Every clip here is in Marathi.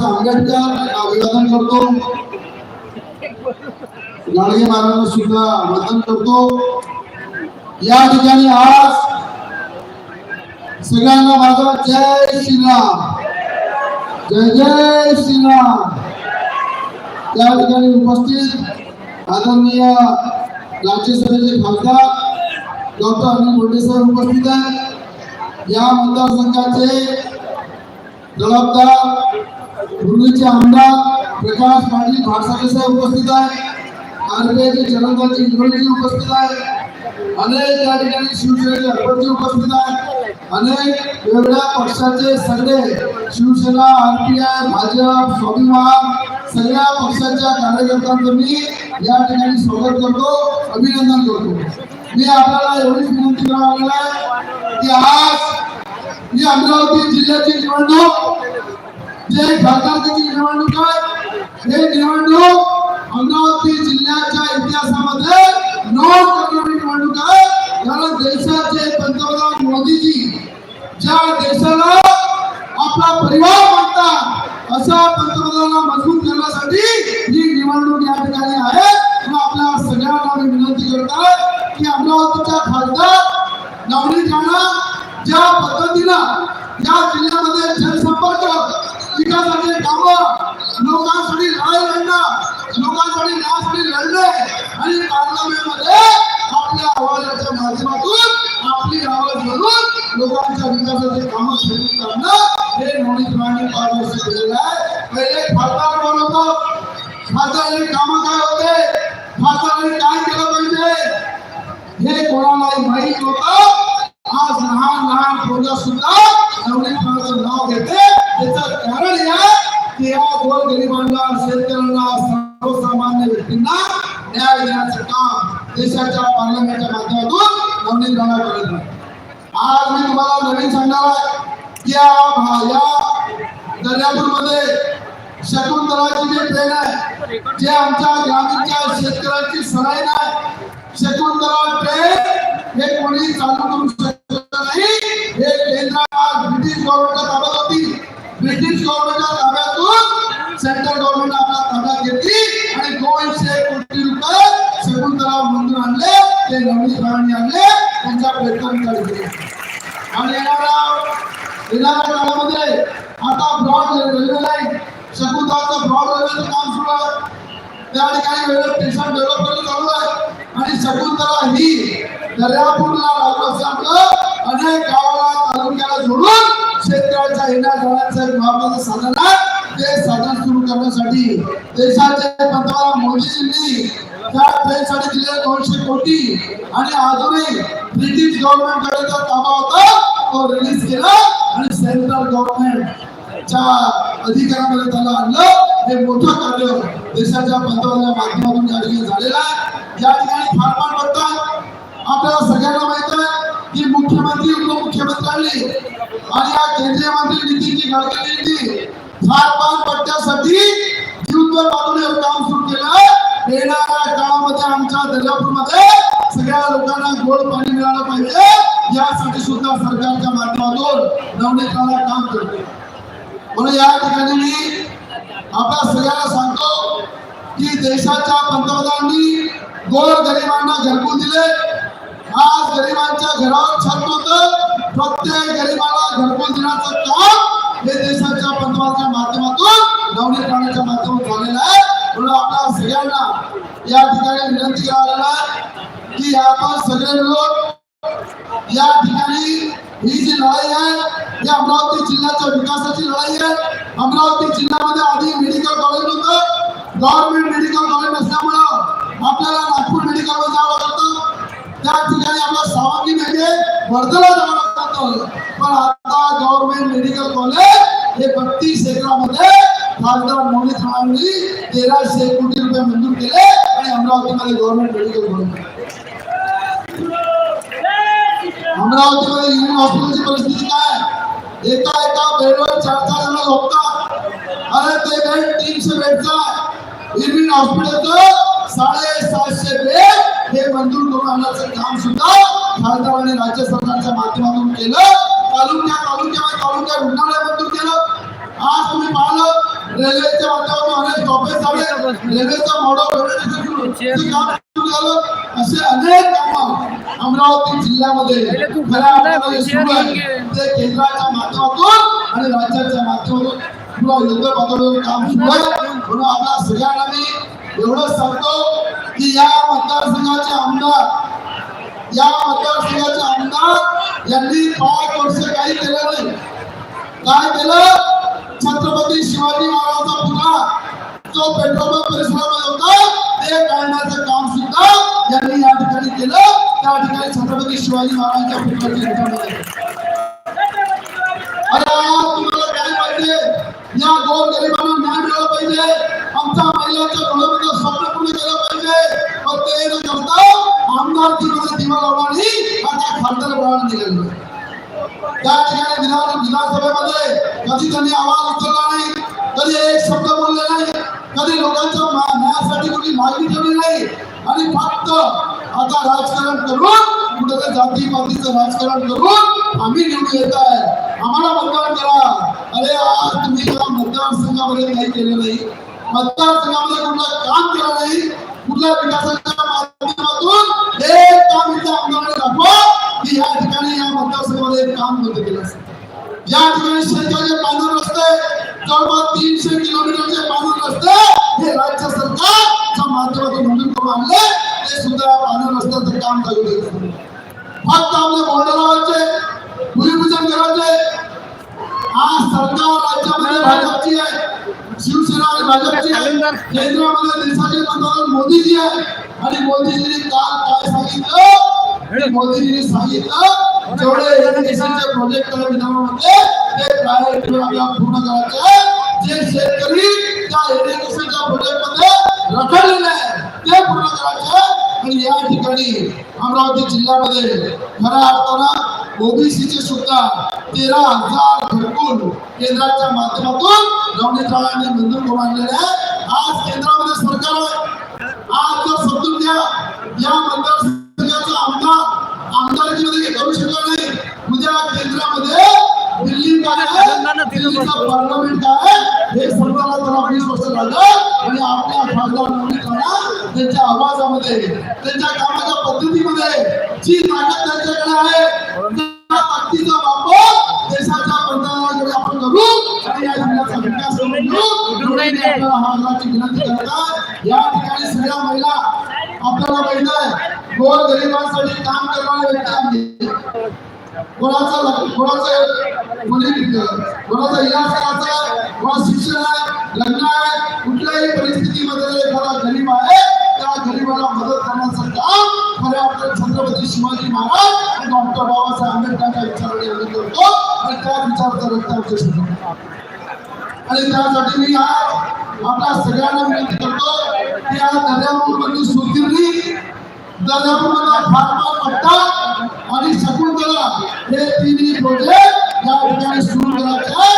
बाबासाहेब आंबेडकर अभिवादन करतो. गाडगे महाराजांना सुद्धा वंदन करतो. या ठिकाणी आज सगळ्यांना माझा जय श्रीराम. जय जय श्रीराम. त्या ठिकाणी उपस्थित आदरणीय राज्यसभेचे खासदार डॉक्टर अनिल बोंडे साहेब उपस्थित आहेत. या मतदारसंघाचे जबाबदार पूर्वीचे आमदार प्रकाश पाटील भाटसाळे साहेब उपस्थित आहे आरबीआयचे चरणदाजी इंद्रजी उपस्थित आहे अनेक या ठिकाणी शिवसेनेचे अध्यक्ष उपस्थित आहे अनेक वेगळ्या पक्षाचे सगळे शिवसेना आरपीआय भाजप स्वाभिमान सगळ्या पक्षाच्या कार्यकर्त्यांचं मी या ठिकाणी स्वागत करतो अभिनंदन करतो. मी आपल्याला एवढीच विनंती करायला की आज ही अमरावती जिल्ह्याची निवडणूक जे खासदारकीची निवडणूक आहे हे निवडणूक अमरावती जिल्ह्याच्या इतिहासामध्ये नोंद करणारी निवडणूक आहे. कारण देशाचे पंतप्रधान मोदीजी ज्या देशाला आपला परिवार मानतात अशा पंतप्रधानांना मजबूत करण्यासाठी ही निवडणूक या ठिकाणी आहे. आपल्या सगळ्यांना मी विनंती करत आहे की अमरावतीच्या खासदार नवनीत राणा ज्या पद्धतीनं या जिल्ह्यामध्ये जनसंपर्क विकासाचे काम लोकांसाठी लढाई आणि लोकांसाठी न्यायासाठी आणि पार्लमेंटमध्ये आपल्या आवाजाच्या माध्यमातून आपली आवाज म्हणून लोकांच्या विकासाचे काम सुरू करणं हे नवनीत राणे पाच वर्ष केलेलं आहे. पहिले खासदार कोण होतो? खासदारांनी कामं काय होते? खासदारांनी काय केलं पाहिजे? हे कोणालाही माहीत होतं आज लहान लहान पोरं सुद्धा नवनीत राणाचं नाव घेते. त्याचं कारण या की या गोर गरिबांना शेतकऱ्यांना सर्वसामान्य व्यक्तींना न्याय देण्याचं काम देशाच्या पार्लमेंटच्या माध्यमातून नवनीत राणा करत आहे. आज मी तुम्हाला नवीन सांगणार आहे की या भा- या दर्यापूरमध्ये शकुंतलाची जी ट्रेन आहे जे आमच्या ग्रामीणच्या शेतकऱ्यांची सराई आहे शकुंतला ट्रेन हे कोणी चालू करू शकत नाही. हे केंद्र आज ब्रिटिश गव्हर्नमेंटच्या ताब्यात होती. ब्रिटिश गव्हर्नमेंटच्या ताब्यातून सेंट्रल गव्हर्नमेंट आपला ताब्यात घेतली आणि दोनशे कोटी रुपये शकुंतला मंजूर आणले ते नवनीत राणे आणले त्यांच्या प्रयत्नांकडे गेले आणि येणारा येणाऱ्या काळामध्ये आता ब्रॉड रेल्वे लाईन शकुंतलाचं ब्रॉड रेल्वेचं काम सुरू आहे. त्या ठिकाणी वेळ स्टेशन डेव्हलप करून चालू आहे. आणि शकुंतला ही दर्यापूरला लागू असल्यामुळं अनेक गावाला तालुक्याला जोडून शेतकऱ्याच्या येण्या जाण्याचं एक महत्वाचं साधन आहे. ते साधन सुरू करण्यासाठी देशाचे पंतप्रधान मोदीजींनी त्या ट्रेनसाठी दिलेले दोनशे कोटी आणि अजूनही ब्रिटिश गव्हर्नमेंटकडे जो ताबा होता तो रिलीज केला आणि सेंट्रल गव्हर्नमेंटच्या अधिकारामध्ये त्याला आणलं. हे मोठं कार्य देशाच्या पंतप्रधान माध्यमातून या ठिकाणी झालेलं आहे. या ठिकाणी फार फार पडतात आपल्याला सगळ्यांना माहीत आहे की मुख्यमंत्री उपमुख्यमंत्र्यांनी आणि या केंद्रीय मंत्री नितीनजी गडकरींनी फार फार पट्ट्यासाठी जीवतर बाजूने काम सुरू केलं. येणाऱ्या काळामध्ये आमच्या दर्यापूरमध्ये सगळ्या लोकांना गोड पाणी मिळालं पाहिजे. यासाठी सुद्धा सरकारच्या माध्यमातून नवनीत काम करते म्हणून या ठिकाणी मी आपल्या सगळ्यांना सांगतो की देशाच्या पंतप्रधानांनी गोर गरिबांना घरकुल दिले. आज गरिबांच्या घरावर छत होतं प्रत्येक गरिबाला घरकुल देण्याचं काम सगळ्यांना या ठिकाणी विनंती करायला की आपण सगळे लोक या ठिकाणी ही जी लढाई आहे ही अमरावती जिल्ह्याच्या विकासाची लढाई आहे. अमरावती जिल्ह्यामध्ये आधी मेडिकल कॉलेज होतं. गव्हर्नमेंट मेडिकल कॉलेज नसल्यामुळं आपल्याला नागपूर मेडिकलवर जावं लागतं. त्या ठिकाणी आपला सावंगी म्हणजे वर्धला जावं पण आता गव्हर्नमेंट मेडिकल कॉलेज हे बत्तीस एकरामध्ये खासदार मोहित राणांनी तेराशे कोटी रुपये मंजूर केले आणि अमरावतीमध्ये गव्हर्नमेंट मेडिकल कॉलेज अमरावतीमध्ये युनियन हॉस्पिटलची परिस्थिती काय? एका एका बेडवर चार चार जण झोपतात. अरे ते बेड तीनशे बेडचा युनियन हॉस्पिटलचं साडेसातशे बेड हे मंजूर करून आणण्याचं काम सुद्धा खासदारांनी राज्य सरकारच्या माध्यमातून केलं. तालुक्या तालुक्यामध्ये तालुक्या रुग्णालय मंजूर केलं. आज तुम्ही पाहिलं रेल्वेच्या माध्यमातून अनेक स्टॉपेज झाले रेल्वेचं मॉडल काम झालं. असे अनेक कामं अमरावती जिल्ह्यामध्ये ते केंद्राच्या माध्यमातून आणि राज्याच्या माध्यमातून पुन्हा पातळीवर काम सुरू आहे. म्हणून आपल्या सगळ्यांना मी एवढंच सांगतो की या मतदारसंघाचे आमदार या मतदारसंघाचे आमदार यांनी पाच वर्ष काही केलं नाही. काय केलं? छत्रपती शिवाजी महाराजांचा पुतळा जो पेट्रोल पंप परिसरामध्ये होता ते काढण्याचं काम सुद्धा यांनी या ठिकाणी केलं. त्या ठिकाणी छत्रपती शिवाजी महाराजांच्या पुतळ्याची घटना तुम्हाला काय पाहिजे? या दोन गरिबांना न्याय मिळालं पाहिजे. आमच्या महिलांच्या पाहिजे पण ते దివాలని అంటే పంటలు दिवा लावणारी आता विधान विधानसभेमध्ये कधी त्यांनी आवाज उचलला नाही कधी एक शब्द बोलले नाही कधी लोकांच्या न्यायासाठी कुठली मागणी ठेवली नाही आणि फक्त आता राजकारण करून कुठे जाती पातीचं राजकारण करून आम्ही निवडून येत आहे आम्हाला मतदान करा अरे आज तुम्ही या मतदारसंघामध्ये काही केलं नाही मतदारसंघामध्ये कुठलं काम केलं नाही कुठल्या विकासाच्या माध्यमातून एक काम इथे आमदारांनी दाखवा की या ठिकाणी या मतदारसंघामध्ये काम बंद केलं असेल. या ठिकाणी शेतकऱ्याचे बांधून रस्ते जवळपास तीनशे किलोमीटरचे बांधून रस्ते हे राज्य सरकारच्या माध्यमातून मंजूर करून आणले ते सुद्धा बांधून रस्त्याचं काम चालू केलं फक्त आपले बोर्ड भूमिपूजन करायचे. आज सरकार राज्यामध्ये भाजपची आहे. शिवसेना आणि भाजपची आहे केंद्रामध्ये देशाचे पंतप्रधान मोदीजी आहे आणि मोदीजींनी काल काय सांगितलं? मोदीजींनी सांगितलं जेवढे इरिगेशनचे प्रोजेक्ट आहे विधानामध्ये ते प्रायोरिटीवर आपल्याला पूर्ण करायचे आहे जे शेतकरी त्या इरिगेशनच्या प्रोजेक्टमध्ये रखडलेले आहे ते पूर्ण करायचे आहे आणि या ठिकाणी अमरावती जिल्ह्यामध्ये खऱ्या अर्थानं ओबीसीचे सुद्धा तेरा हजार घरकुल केंद्राच्या माध्यमातून राणांनी मंजूर करून आणलेले आहे. आज केंद्रामध्ये सरकार आहे. आज जर समजून घ्या. या मतदारसंघाचा आमदार आमदारकीमध्ये करू शकला नाही. उद्या केंद्रामध्ये दिल्ली काय आहे? दिल्लीचं पार्लमेंट काय आहे? हे सर्वांना त्याला वीस वर्ष लागलं आणि आपल्या खासदार नवनीत राणा त्यांच्या आवाजामध्ये त्यांच्या कामाच्या पद्धतीमध्ये जी ताकद त्यांच्याकडे आहे घेऊ आपल्याला हा आग्रहाची विनंती या ठिकाणी सगळ्या महिला आपल्याला माहीत आहे गोर गरिबांसाठी काम करणारे व्यक्ती आम्ही. कोणी कोणाचा इलाज करायचा कोणा शिक्षण आहे लग्न आहे कुठल्याही परिस्थितीमध्ये एखादा गरीब आहे त्या गरीबाला मदत करण्याचं काम खऱ्या छत्रपती शिवाजी महाराज आणि डॉक्टर बाबासाहेब आंबेडकरांच्या विचाराने आम्ही करतो आणि त्या विचाराचा रक्त आमच्या आणि त्यासाठी मी आज आपल्या सगळ्यांना विनंती करतो की या दर्यापूर मधली सुकिर्णी दर्यापूर मधला फाटमा पट्टा आणि शकुंतला हे तिन्ही प्रोजेक्ट या ठिकाणी सुरू करायचे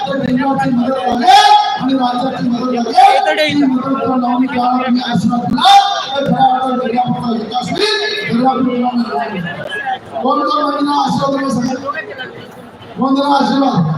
तर केंद्राची मदत लागेल आणि राज्याची मदत लागेल मदत लावून द्यावा तुम्ही आशीर्वाद दिला. तर खऱ्या दर्यापूरचा विकास होईल. दर्यापूरला आशीर्वाद देणार आशीर्वाद?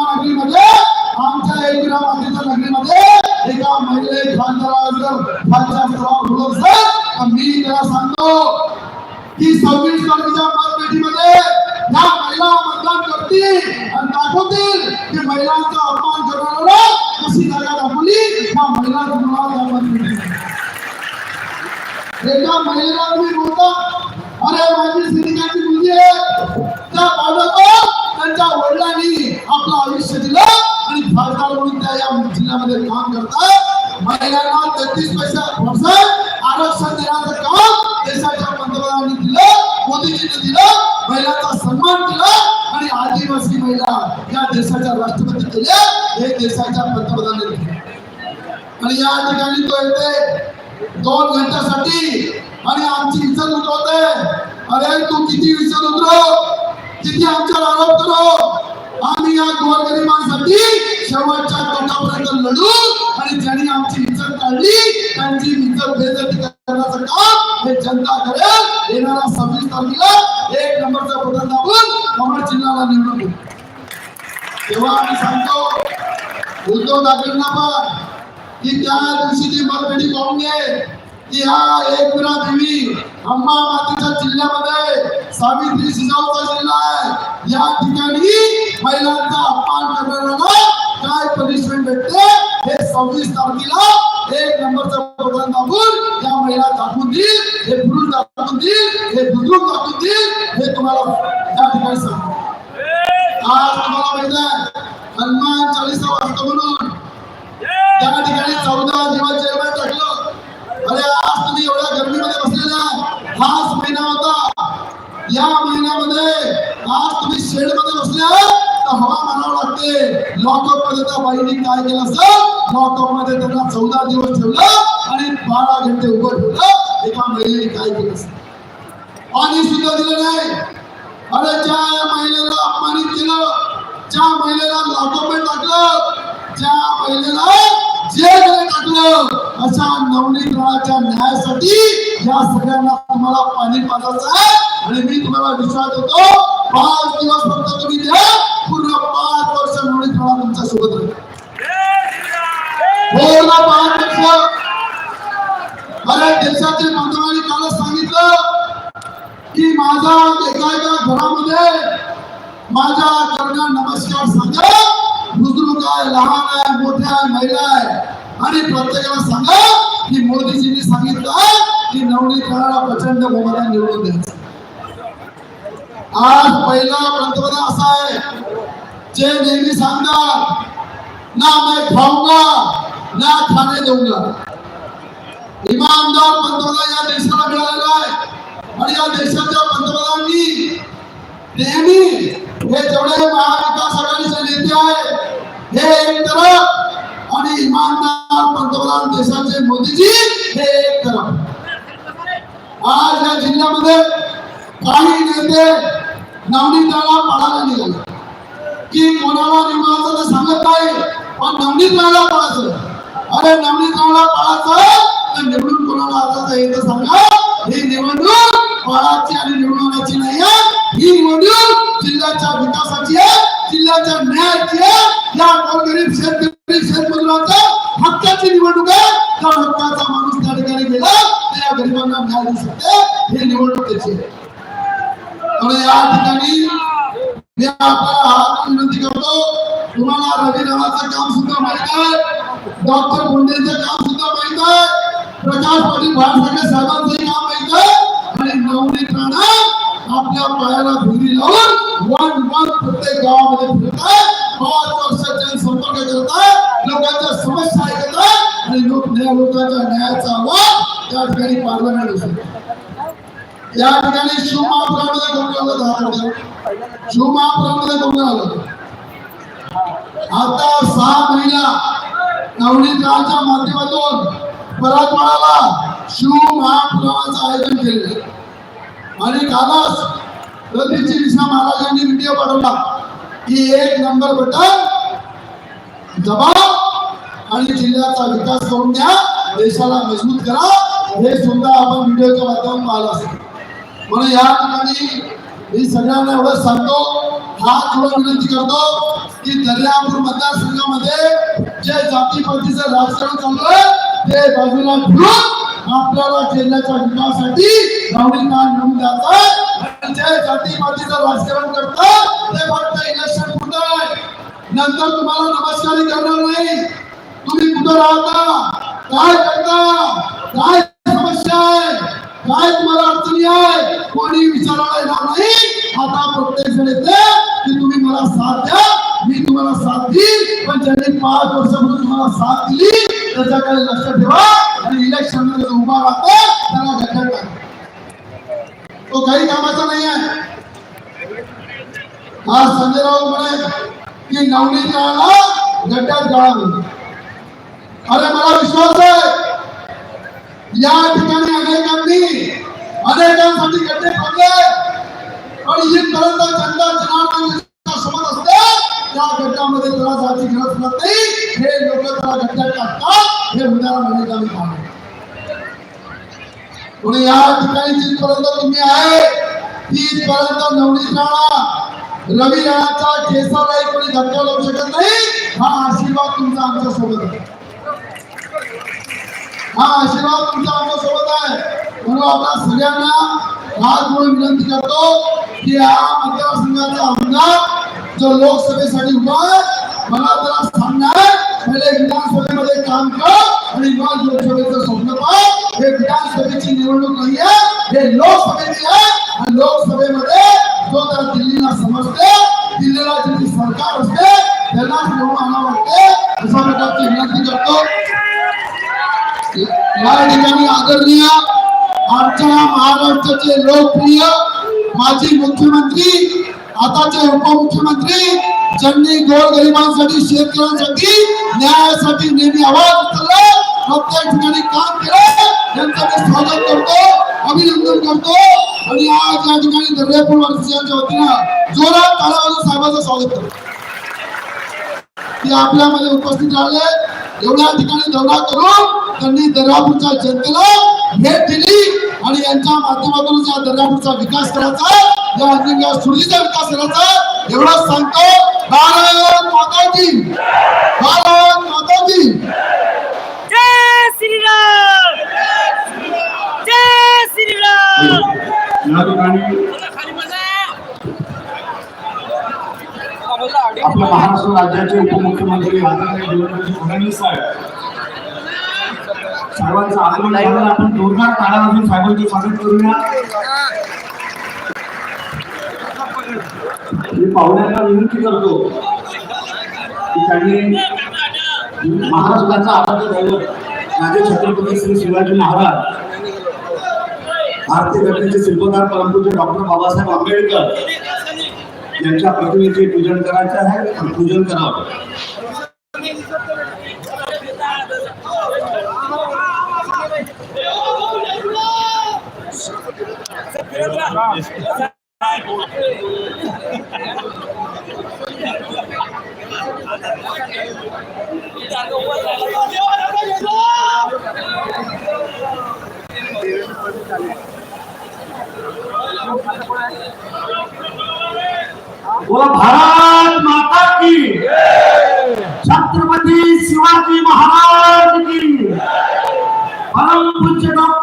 नगरीमध्ये, आमच्या एक ग्रामातील नगरीमध्ये एका महिले खासदारावर खालच्या स्तरावर बोलत मी त्याला सांगतो की सव्वीस तारखेच्या मतपेटीमध्ये या महिला मतदान करतील आणि दाखवतील की महिलांचा अपमान करणाऱ्याला कशी जागा दाखवली या महिलांचं नाव एका महिलेला तुम्ही बोलता, अरे, माझी सैनिकाची मुलगी आहे. त्या बालकाला त्यांच्या वडिलांनी आपलं आयुष्य दिलं आणि खासदार म्हणून त्या या जिल्ह्यामध्ये काम करतात. महिलांना तेहतीस पैसा पर्सेंट आरक्षण देण्याचं काम देशाच्या पंतप्रधानांनी दिलं मोदीजींनी दिलं महिलांचा सन्मान केला आणि आदिवासी महिला या देशाच्या राष्ट्रपती केल्या. हे देशाच्या पंतप्रधानांनी आणि या ठिकाणी तो येते. दोन घंट्यासाठी आणि आमची इज्जत उतरवते अरे तू किती इज्जत उतरव? किती आमच्यावर आरोप करो आम्ही या गोरगरिबांसाठी शेवटच्या तोंडापर्यंत लढू आणि ज्यांनी आमची इज्जत काढली त्यांची इज्जत बेजती करण्याचं काम हे जनता करेल. येणाऱ्या सव्वीस तारखेला एक नंबरचा बटन दाबून कमळ जिल्ह्याला निवडून तेव्हा आम्ही सांगतो उद्धव ठाकरेंना पण की त्या दिवशी ती मतपेटी पाहून घे की हा एकविरा देवी अंबा जिल्ह्यामध्ये सावित्री शिजावचा जिल्हा आहे. या ठिकाणी महिलांचा अपमान करणाऱ्यांना काय पनिशमेंट भेटते? हे सव्वीस तारखेला एक नंबरचं बटन दाखवून या महिला दाखवून देईल हे पुरुष दाखवून देईल हे बुजुर्ग दाखवून देईल हे तुम्हाला या ठिकाणी सांग आज तुम्हाला माहीत आहे हनुमान चाळीसा वाजता म्हणून. त्या ठिकाणी चौदा या महिन्यामध्ये आज तुम्ही शेडमध्ये तर हवा म्हणावं लागते लॉकअपमध्ये त्या बाईने काय केलं असं? लॉकअपमध्ये त्यांना चौदा दिवस ठेवलं आणि बारा घंटे उभं ठेवलं. एका महिलेने काय केलं असत पाणी सुद्धा दिलं नाही. अरे ज्या महिलेला अपमानित केलं ज्या महिलेला लॉकअप टाकलं ज्या महिलेला जेलमध्ये टाकलं. अशा नवनीकरणाच्या न्यायासाठी या सगळ्यांना तुम्हाला पाणी पाजायचं आहे. आणि मी तुम्हाला विश्वास देतो पाच दिवस फक्त तुम्ही द्या. पूर्ण पाच वर्ष नवनीकरणा तुमच्यासोबत राहील. पाच वर्ष. अरे देशाचे पंतप्रधानांनी कालच सांगितलं की माझा एका एका घरामध्ये माझ्या करणं नमस्कार सांगा. बुजुर्ग आहे लहान आहे मोठे आहे महिला आहे. आणि प्रत्येकाला सांगा की मोदीजींनी सांगितलं की नवनीत प्रचंड बहुमताने निवडून द्यायचं. आज पहिला पंतप्रधान असा आहे जे नेहमी सांगतात ना मैं खाऊंगा ना खाने देऊंगा. इमानदार पंतप्रधान या देशाला मिळालेला आहे. आणि या देशाच्या पंतप्रधानांनी नेहमी हे जेवढे हे एक आणि इमानदार पंतप्रधान देशाचे मोदीजी हे एक तरफ आज या जिल्ह्यामध्ये काही नेते नवनीताला पाडायला निघाले की कोणाला निवडायचं तर सांगत नाही पण नवनीत राहायला पाडायचं अरे नवनीत राहायला पाडायचं तर निवडून कोणाला आणायचं हे तर सांगा ही निवडणूक पाडाची आणि निवडण्याची नाही ही निवडणूक जिल्ह्याच्या विकासाची आहे. जिल्ह्याचा न्यायाची या गोरगरीब शेतकरी शेतमजुराच्या हक्काची निवडणूक आहे. त्या हक्काचा माणूस त्या ठिकाणी गेला. त्या गरिबांना न्याय देऊ शकते. हे निवडणूक त्याची आहे या ठिकाणी मी आपल्याला विनंती करतो. तुम्हाला रवी नावाचं काम सुद्धा माहीत आहे. डॉक्टर मुंडेचं काम सुद्धा माहीत आहे. प्रकाश पाटील भाटसागर साहेबांचं काम माहीत आहे. आणि नवनीत राणा आपल्या पायाला धुरी लावून वन वन प्रत्येक गावामध्ये फिरत आहे पाच वर्ष जनसंपर्क करत आहे लोकांच्या समस्या ऐकत आहे आणि लोक न्याय लोकांच्या न्यायाचा आवाज त्या ठिकाणी पार्लमेंट असतो या ठिकाणी शिवमहापुरामध्ये कोण आलं? दहा शिव शिवमहापुरामध्ये कोण आलं? आता सहा महिला नवनीतांच्या माध्यमातून परत म्हणाला शिव महापुराणाचं आयोजन केले. आणि कालच रतीची विष्णा महाराजांनी व्हिडिओ पाठवला. की एक नंबर बटन दबा आणि जिल्ह्याचा विकास करून द्या देशाला मजबूत करा. हे सुद्धा आपण व्हिडिओच्या माध्यमातून पाहिलं असेल. म्हणून या ठिकाणी मी सगळ्यांना एवढं सांगतो हा थोडा विनंती करतो की दर्यापूर मतदारसंघामध्ये जे जातीपातीचं राजकारण चालू आहे ते बाजूला ठेवून आपल्याला जिल्ह्याच्या विकासासाठी भावनिका नेऊन द्यायचा आहे. आणि जातीपातीचं राजकारण करतात ते फक्त इलेक्शन पुढे आहे? नंतर तुम्हाला नमस्कारी करणार नाही. तुम्ही कुठं राहता? काय करता? काय समस्या आहे? काय तुम्हाला अडचणी आहे? कोणी विचारायला येणार नाही. आता प्रत्येक जण येते की तुम्ही मला साथ द्या. मी तुम्हाला साथ देईन. पण ज्यांनी पाच वर्षापूर्वी तुम्हाला साथ दिली त्याच्याकडे लक्ष ठेवा आणि इलेक्शन मध्ये उभा राहतो त्याला गड्ड्यात तो काही कामाचा नाही आहे आज संजय राऊत म्हणे की नवनीत काळाला गड्ड्यात गाळावे अरे मला विश्वास आहे या ठिकाणी अनेकांनी अनेकांसाठी गड्डे खोदले पण इथपर्यंत जनता जनार्दन सोबत असते त्या गड्ड्यामध्ये त्याला जायची गरज नाही हे लोक मला गड्ड्यात टाकतात हे उदाहरण आम्ही पाहतो कोणी या ठिकाणी जिथपर्यंत तुम्ही आहे तिथपर्यंत नवनीत राणा. रवी राणाचा केसालाही कोणी धक्का लावू शकत नाही हा आशीर्वाद तुमचा आमच्यासोबत आहे. हा आशीर्वाद तुमच्या आमच्यासोबत आहे. म्हणून आपल्या सगळ्यांना हात म्हणून विनंती करतो की हा मतदारसंघाचा आमदार जो लोकसभेसाठी उभा आहे मला त्याला सांगणार पहिले विधानसभेमध्ये काम कर आणि मग लोकसभेचं स्वप्न पाह. हे विधानसभेची निवडणूक नाही आहे हे लोकसभेची आहे. आणि लोकसभेमध्ये जो त्या दिल्लीला समजते दिल्लीला जी सरकार असते त्यांना निवडून आणावं वाटते अशा प्रकारची विनंती करतो. या ठिकाणी आदरणीय आमच्या महाराष्ट्राचे लोकप्रिय माजी मुख्यमंत्री आताचे उपमुख्यमंत्री ज्यांनी गोरगरिबांसाठी शेतकऱ्यांसाठी न्यायासाठी नेहमी आवाज उचलला प्रत्येक ठिकाणी काम केलं त्यांचं मी स्वागत करतो अभिनंदन करतो. आणि आज या ठिकाणी दर्यापूर वारसियांच्या वतीनं जोरात तालावाजून साहेबांचं स्वागत करतो. ते आपल्यामध्ये उपस्थित राहिले एवढ्या ठिकाणी दौरा करून त्यांनी दर्यापूरच्या जनतेला भेट दिली आणि यांच्या माध्यमातून या दर्यापूरचा विकास करायचा या अंतिम या सुरळीचा विकास करायचा एवढंच सांगतो भारत माता की. भारत माता की. जय श्रीराम. जय श्रीराम. या ठिकाणी आपल्या महाराष्ट्र राज्याचे उपमुख्यमंत्री आदरणीय देवेंद्रजी फडणवीस साहेब. साहेबांचं आगमन झालं आपण जोरदार टाळ्या वाजून साहेबांचं स्वागत करूया. मी पाहुण्यांना विनंती करतो की त्यांनी महाराष्ट्राचा आराध्य दैवत राजे छत्रपती श्री शिवाजी महाराज भारतीय घटनेचे शिल्पकार परंतु डॉक्टर बाबासाहेब आंबेडकर यांच्या प्रतिमेचे पूजन करायचे आहे पूजन करावं. बोला भारत माता की। छत्रपती शिवाजी महाराज की। परम पूज्य डॉक्टर